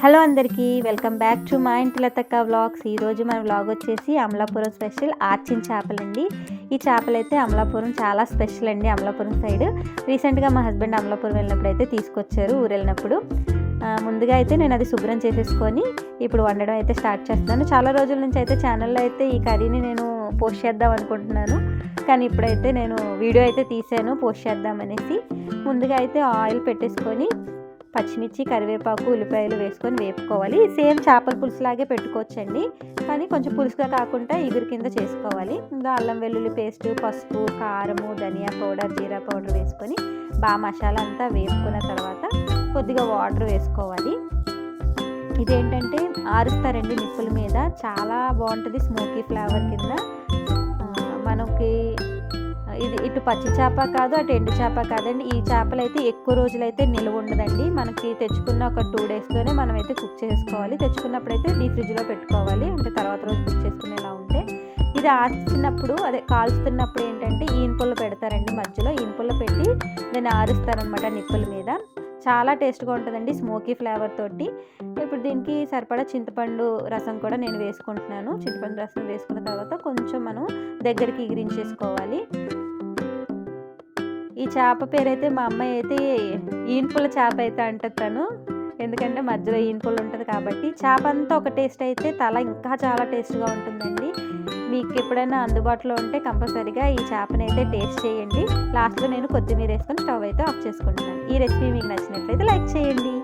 Hello అందరికీ welcome back to మా ఇంటి లతక్క వ్లాగ్స్. ఈరోజు మన వ్లాగ్ వచ్చేసి అమలాపురం స్పెషల్ ఆర్చిన్ చేపలండి ఈ చేపలు అయితే అమలాపురం చాలా స్పెషల్ అండి అమలాపురం సైడ్. రీసెంట్గా మా హస్బెండ్ అమలాపురం వెళ్ళినప్పుడు అయితే తీసుకొచ్చారు ఊరు వెళ్ళినప్పుడు. ముందుగా అయితే నేను అది శుభ్రం చేసేసుకొని ఇప్పుడు వండడం అయితే స్టార్ట్ చేస్తున్నాను. చాలా రోజుల నుంచి అయితే ఛానల్లో అయితే ఈ కర్రీని నేను పోస్ట్ చేద్దాం అనుకుంటున్నాను. కానీ ఇప్పుడైతే నేను వీడియో అయితే తీసాను పోస్ట్ చేద్దాం అనేసి. ముందుగా అయితే ఆయిల్ పెట్టేసుకొని పచ్చిమిర్చి కరివేపాకు ఉల్లిపాయలు వేసుకొని వేపుకోవాలి. సేమ్ చేపల పులుసులాగే పెట్టుకోవచ్చండి. కానీ కొంచెం పులుసుగా కాకుండా ఇగురు కింద చేసుకోవాలి. ఇంకా అల్లం వెల్లుల్లి పేస్ట్ పసుపు కారము ధనియా పౌడర్ జీరా పౌడర్ వేసుకొని బాగా మసాలా అంతా వేసుకున్న తర్వాత కొద్దిగా వాటర్ వేసుకోవాలి. ఇదేంటంటే ఆరుస్తారండి నిప్పుల మీద చాలా బాగుంటుంది స్మోకీ ఫ్లేవర్ కింద. మనకి ఇది ఇటు పచ్చి చేప కాదు అటు ఎండు చేప కాదండి. ఈ చేపలు అయితే ఎక్కువ రోజులైతే నిల్వ ఉండదండి. మనకి తెచ్చుకున్న ఒక టూ డేస్లోనే మనం అయితే కుక్ చేసుకోవాలి. తెచ్చుకున్నప్పుడైతే డీ ఫ్రిడ్జ్లో పెట్టుకోవాలి. అంటే తర్వాత రోజు కుక్ చేసుకునేలా ఉంటే. ఇది ఆర్చినప్పుడు అదే కాల్చుతున్నప్పుడు ఏంటంటే ఈనుపుల్ల పెడతారండి మధ్యలో. ఈనుపుల్ల పెట్టి దాన్ని ఆరుస్తారనమాట నిప్పుల మీద. చాలా టేస్ట్గా ఉంటుందండి స్మోకీ ఫ్లేవర్ తోటి. ఇప్పుడు దీనికి సరిపడా చింతపండు రసం కూడా నేను వేసుకుంటున్నాను. చింతపండు రసం వేసుకున్న తర్వాత కొంచెం మనం దగ్గరికి ఎగిరించేసుకోవాలి ఈ చేప పేరైతే మా అమ్మాయి అయితే ఈన్పుల చేప అయితే అంటది తను. ఎందుకంటే మధ్యలో ఈన్పులు ఉంటుంది కాబట్టి చేప అంతా ఒక టేస్ట్ అయితే తల ఇంకా చాలా టేస్ట్గా ఉంటుందండి. మీకు ఎప్పుడైనా అందుబాటులో ఉంటే కంపల్సరీగా ఈ చేపని అయితే టేస్ట్ చేయండి. లాస్ట్లో నేను కొత్తిమీర వేసుకొని స్టవ్ అయితే ఆఫ్ చేసుకుంటున్నాను. ఈ రెసిపీ మీకు నచ్చినట్లయితే లైక్ చేయండి.